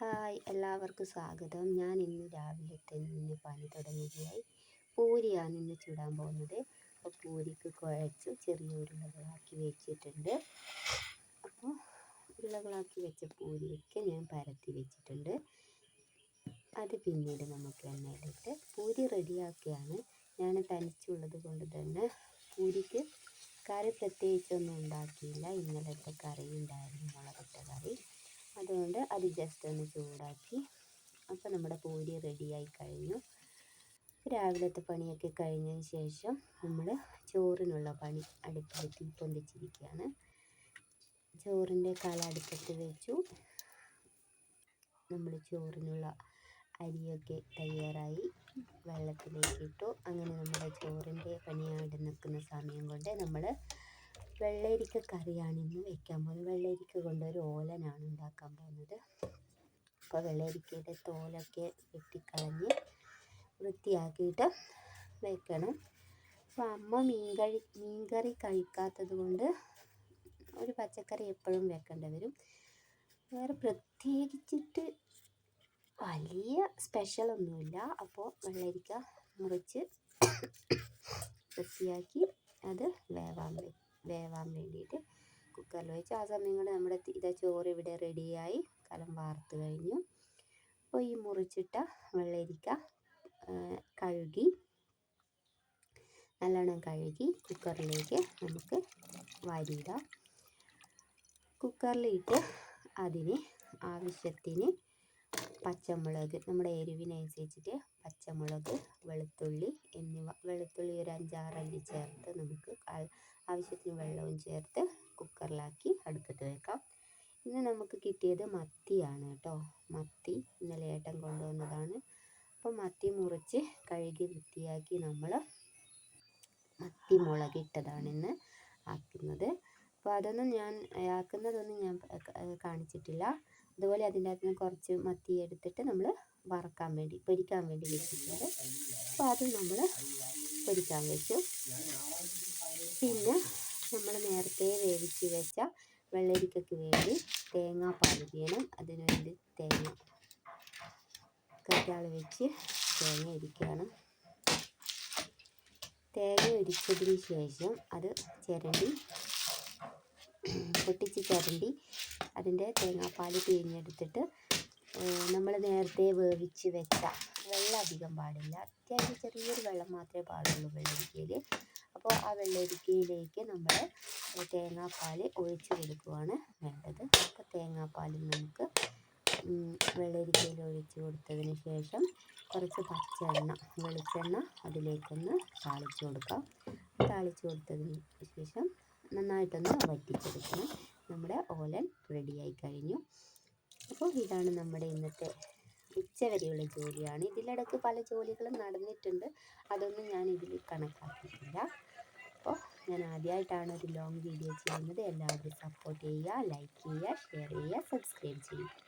Hi എല്ലാവർക്കും സ്വാഗതം. ഞാൻ ഇന്ന് രാവിലെ തന്നെ പണി തുടങ്ങുകയായി. പൂരിയാണ് ഇന്ന് ചൂടാൻ പോകുന്നത്. അപ്പോൾ പൂരിക്ക് കുഴച്ച് ചെറിയ ഉരുളകളാക്കി വെച്ചിട്ടുണ്ട്. അപ്പോൾ ഉരുളകളാക്കി വെച്ച പൂരിയൊക്കെ ഞാൻ പരത്തി വെച്ചിട്ടുണ്ട്. അത് പിന്നീട് നമുക്ക് എണ്ണയിലിട്ട് പൂരി റെഡിയാക്കിയാണ്. ഞാൻ തനിച്ചുള്ളത് കൊണ്ട് തന്നെ പൂരിക്ക് കറി പ്രത്യേകിച്ചൊന്നും ഉണ്ടാക്കിയില്ല. ഇന്നലത്തെ കറി ഉണ്ടായിരുന്നു മുളകിട്ട കറി. അതുകൊണ്ട് അത് ജസ്റ്റ് ഒന്ന് ചൂടാക്കി. അപ്പോൾ നമ്മുടെ പൂരി റെഡിയായി കഴിഞ്ഞു. രാവിലത്തെ പണിയൊക്കെ കഴിഞ്ഞതിന് ശേഷം നമ്മൾ ചോറിനുള്ള പണി അടുപ്പിൽ തീ പൊന്തിച്ചിരിക്കുകയാണ്. ചോറിന്റെ കല അടുപ്പത്ത് വെച്ചു. നമ്മൾ ചോറിനുള്ള അരിയൊക്കെ തയ്യാറായി വെള്ളത്തിലേക്ക് ഇട്ടു. അങ്ങനെ നമ്മുടെ ചോറിന്റെ പണിയായിട്ട് നിൽക്കുന്ന സമയം കൊണ്ട് നമ്മൾ വെള്ളരിക്ക കറിയാണ് ഇന്ന് വെക്കാൻ പോകുന്നത് വെള്ളരിക്ക കൊണ്ട് ഒരു ഓലനാണ് ഉണ്ടാക്കാൻ പോകുന്നത്. അപ്പോൾ വെള്ളരിക്കയുടെ തോലൊക്കെ വെട്ടിക്കളഞ്ഞ് വൃത്തിയാക്കിയിട്ട് വെക്കണം. അപ്പോൾ അമ്മ മീൻ കഴി മീൻ കറി കഴിക്കാത്തത് കൊണ്ട് ഒരു പച്ചക്കറി എപ്പോഴും വെക്കേണ്ടി വരും. വേറെ പ്രത്യേകിച്ചിട്ട് വലിയ സ്പെഷ്യൽ ഒന്നുമില്ല അപ്പോൾ വെള്ളരിക്ക മുറിച്ച് വൃത്തിയാക്കി അത് വേവാൻ വെക്കും. വേവാൻ വേണ്ടിയിട്ട് കുക്കറിൽ വെച്ച് ആ സമയം കൊണ്ട് നമ്മുടെ ഇതാ ചോറ് ഇവിടെ റെഡിയായി കലം വാർത്ത് കഴിഞ്ഞു. അപ്പോൾ ഈ മുറിച്ചിട്ട വെള്ളരിക്ക കഴുകി നല്ലോണം കഴുകി കുക്കറിലേക്ക് നമുക്ക് വാരിയിടാം. കുക്കറിലിട്ട് അതിന് ആവശ്യത്തിന് പച്ചമുളക് നമ്മുടെ എരിവിനനുസരിച്ചിട്ട് പച്ചമുളക് വെളുത്തുള്ളി എന്നിവ വെളുത്തുള്ളി ഒരു അഞ്ചാറല്ലി ചേർത്ത് നമുക്ക് ആവശ്യത്തിന് വെള്ളവും ചേർത്ത് കുക്കറിലാക്കി അടുപ്പത്ത് വെക്കാം. ഇന്ന് നമുക്ക് കിട്ടിയത് മത്തിയാണ് കേട്ടോ. മത്തി ഇന്നലെ ഏട്ടൻ കൊണ്ടുവന്നതാണ്. അപ്പോൾ മത്തി മുറിച്ച് കഴുകി വൃത്തിയാക്കി നമ്മൾ മത്തി മുളകിട്ടതാണ് ഇന്ന് ആക്കുന്നത്. അപ്പോൾ അതൊന്നും ഞാൻ ആക്കുന്നതൊന്നും ഞാൻ കാണിച്ചിട്ടില്ല. അതുപോലെ അതിന്റെ അകത്ത് നിന്ന് കുറച്ച് മത്തി എടുത്തിട്ട് നമ്മൾ വറക്കാൻ വേണ്ടി പൊരിക്കാൻ വേണ്ടി വെച്ചിട്ടുണ്ട്. അപ്പോൾ അത് നമ്മൾ പൊരിക്കാൻ വെച്ചു. പിന്നെ നമ്മൾ നേരത്തെ വേവിച്ച് വെച്ച വെള്ളരിക്കയ്ക്ക് വേണ്ടി തേങ്ങാപ്പാൽ ചെയ്യണം അതിന് വേണ്ടി തേങ്ങ കറ്റാൾ വെച്ച് തേങ്ങ ഇരിക്കുകയാണ് തേങ്ങ ഇടിച്ചതിന് ശേഷം അത് ചിരണ്ടി പൊട്ടിച്ച് അതിന്റെ തേങ്ങാപ്പാൽ പിഴിഞ്ഞെടുത്തിട്ട് നമ്മൾ നേരത്തെ വേവിച്ച് വെച്ച വെള്ളം അധികം പാടില്ല. അത്യാവശ്യം ചെറിയൊരു വെള്ളം മാത്രമേ പാടുള്ളൂ വെള്ളരിക്കയിൽ. അപ്പോൾ ആ വെള്ളരിക്കയിലേക്ക് നമ്മൾ തേങ്ങാപ്പാൽ ഒഴിച്ച് കൊടുക്കുകയാണ് വേണ്ടത്. അപ്പോൾ തേങ്ങാപ്പാൽ നമുക്ക് വെള്ളരിക്കയിൽ ഒഴിച്ച് കൊടുത്തതിന് ശേഷം കുറച്ച് പച്ചെണ്ണ വെളിച്ചെണ്ണ അതിലേക്കൊന്ന് താളിച്ച് കൊടുക്കാം. താളിച്ച് കൊടുത്തതിന് ശേഷം നന്നായിട്ടൊന്ന് വറ്റിച്ചെടുക്കണം. നമ്മുടെ ഓലൻ റെഡിയായി കഴിഞ്ഞു. അപ്പോൾ ഇതാണ് നമ്മുടെ ഇന്നത്തെ ഉച്ചവരെയുള്ള ജോലിയാണ്. ഇതിലിടക്ക് പല ജോലികളും നടന്നിട്ടുണ്ട്. അതൊന്നും ഞാൻ ഇതിൽ കണക്കാക്കിയിട്ടില്ല. അപ്പോൾ ഞാൻ ആദ്യമായിട്ടാണ് ഒരു ലോങ് വീഡിയോ ചെയ്യുന്നത്. എല്ലാവരും സപ്പോർട്ട് ചെയ്യുക ലൈക്ക് ചെയ്യുക ഷെയർ ചെയ്യുക സബ്സ്ക്രൈബ് ചെയ്യുക.